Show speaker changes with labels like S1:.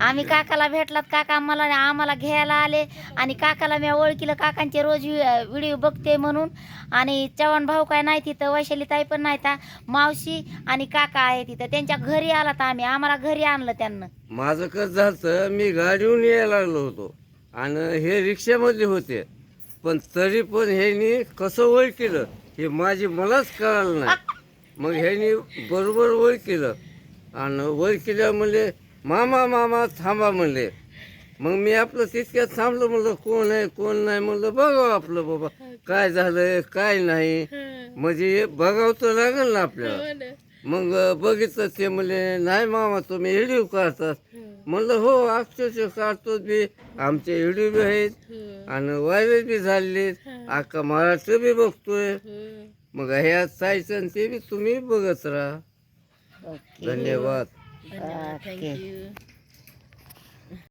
S1: आम्ही काकाला भेटलात काका आम्हाला आम्हाला घ्यायला आले. आणि काकाला मी ओळखीलं काकांचे रोज व्हिडिओ बघते म्हणून. आणि चव्हाण भाऊ काय नाही तिथं वैशाली ताई पण नाही ता. मावशी आणि काका आहे तिथं. त्यांच्या घरी आलात आम्ही. आम्हाला घरी आणलं त्यांना.
S2: माझं कसं झालं मी गाडीहून यायला लागलो होतो. आणि हे रिक्षामध्ये होते. पण तरी पण ह्यानी कसं ओळ हे माझी मलाच कळालं नाही. मग ह्यानी बरोबर ओळ आणि ओळ केल्या म्हणले मामा मामा थांबा म्हणले. मग मी आपलं तितक्यात थांबलो म्हणलं कोण आहे कोण नाही? म्हणलं बघावं आपलं बाबा काय झालंय काय नाही. म्हणजे हे बघावं तर लागेल ना आपल्याला. मग बघितलं ते म्हणले नाही मामा तुम्ही व्हिडिओ काढतात. म्हणलं हो अक्षरशः काढतो बी आमचे व्हिडिओ बी आहेत आणि व्हायरल बी झाले अख्खा महाराष्ट्र बी बघतोय. मग ह्या आणि ते बी तुम्ही बघत राहा. धन्यवाद.
S1: ओके